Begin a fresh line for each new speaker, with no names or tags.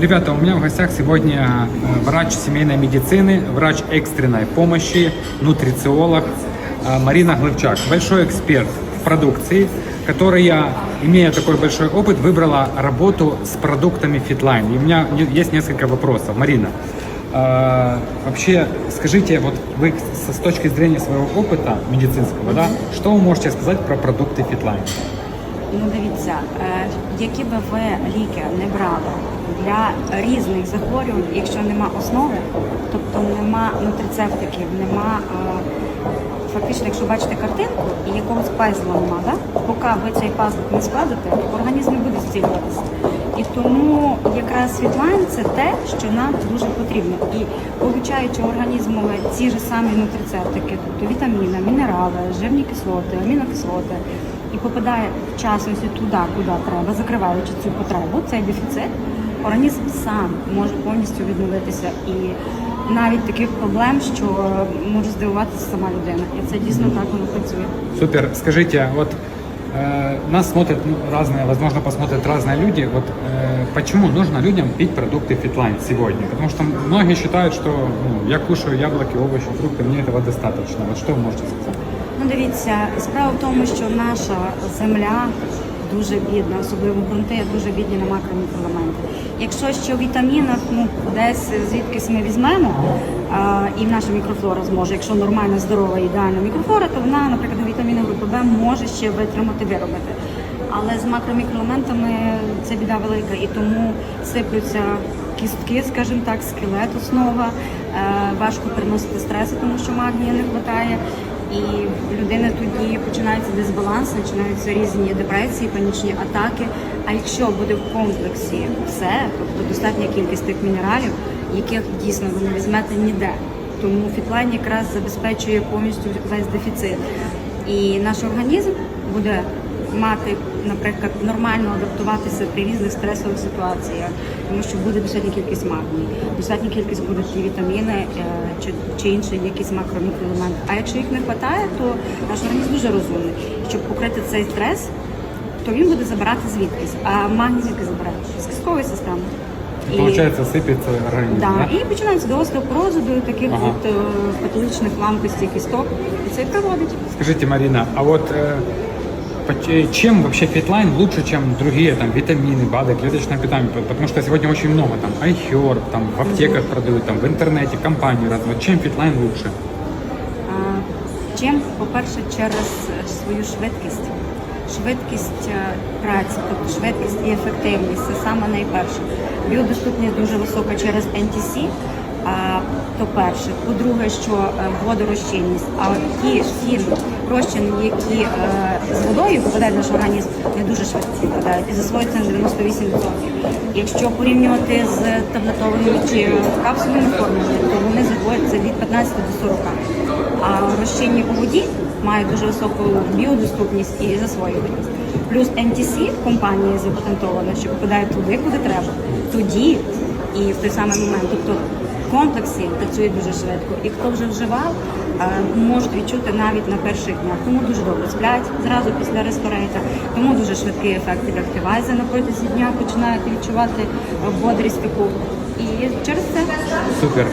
Ребята, у меня в гостях сегодня э, врач семейной медицины, врач экстренной помощи, нутрициолог э, Марина Глывчак. Большой эксперт в продукции, которая, имея такой большой опыт, выбрала работу с продуктами Fitline. И у меня есть несколько вопросов. Марина, э, вообще скажите, вот вы с точки зрения своего опыта медицинского, да, что вы можете сказать про продукты Fitline?
Ну дивіться, е, які би ви ліки не брали для різних захворювань, якщо нема основи, тобто нема нутрицептиків, нема е, фактично, якщо бачите картинку і якогось пазла нема, да? поки ви цей пазл не складете, організм не буде зцілюватися. І тому якраз світлайн це те, що нам дуже потрібно. І получаючи організмове ці ж самі нутрицептики, тобто вітаміни, мінерали, жирні кислоти, амінокислоти, і попадає в частності туди, куди треба, закриваючи цю потребу, цей дефіцит, організм сам може повністю відновитися. І навіть таких проблем, що може здивуватися сама людина. І це дійсно так воно працює.
Супер. Скажите, вот э, нас смотрят ну, разные, возможно, посмотрят разные люди. Вот э, почему нужно людям пить продукты Fitline сегодня? Потому что многие считают, что ну, я кушаю яблоки, овощи, фрукты, мне этого достаточно. Вот что вы можете сказать?
Дивіться, справа в тому, що наша земля дуже бідна, особливо ґрунти дуже бідні на макромікроелементи. Якщо що в вітамінах, ну десь звідкись ми візьмемо, а, і наша мікрофлора зможе, якщо нормальна, здорова, ідеальна мікрофлора, то вона, наприклад, вітаміни групи Б може ще витримати виробити. Але з макромікроелементами це біда велика, і тому сиплються кістки, скажімо так, скелет, основа. Е, важко переносити стреси, тому що магнію не вистачає. І в людини тоді починається дисбаланс, починаються різні депресії, панічні атаки. А якщо буде в комплексі все, тобто достатня кількість тих мінералів, яких дійсно ви не візьмете ніде. Тому фітлайн якраз забезпечує повністю весь дефіцит. І наш організм буде мати, наприклад, нормально адаптуватися при різних стресових ситуаціях, тому що буде достатня кількість магнію, достатня кількість будуть ті вітаміни е, чи, чи інші якісь макромікроелементи. А якщо їх не вистачає, то наш організм дуже розумний. Щоб покрити цей стрес, то він буде забирати звідкись. А магній звідки забирає? З кісткової системи. І-
Получается, сыпется организм,
Да,
да?
і починається до остеопорозу, до таких
Ага.
от е, патологічних ламкостей кісток. І це і приводить.
Скажите, Марина, а вот э, поч- э, чем вообще Fitline лучше, чем другие там витамины, БАДы, клеточное питание? П- Потому что сегодня очень много там iHerb, там в аптеках продают, там в интернете, компании разные. Вот чем Fitline лучше?
А, Чим, по-перше, через е, свою швидкість. Швидкість е, праці, тобто швидкість і ефективність це саме найперше. Біодоступність дуже висока через NTC, а, то перше. По-друге, що е, водорозчинність, а ті всі розчини, які е, з водою попадають наш організм, не дуже швидко попадають і засвоюються на 98%. Якщо порівнювати з таблетованими чи капсульними формами, то вони засвоюються від 15 до 40. А розчинні у воді мають дуже високу біодоступність і засвоюваність. Плюс NTC компанії запатентована, що попадає туди, куди треба, тоді і в той самий момент. Тобто комплексі працює дуже швидко. І хто вже вживав, е, можуть відчути навіть на перших днях. Тому дуже добре сплять зразу після респирейта. Тому дуже швидкий ефект від активайза на протязі дня починають відчувати е, бодрість таку. І через це
Супер.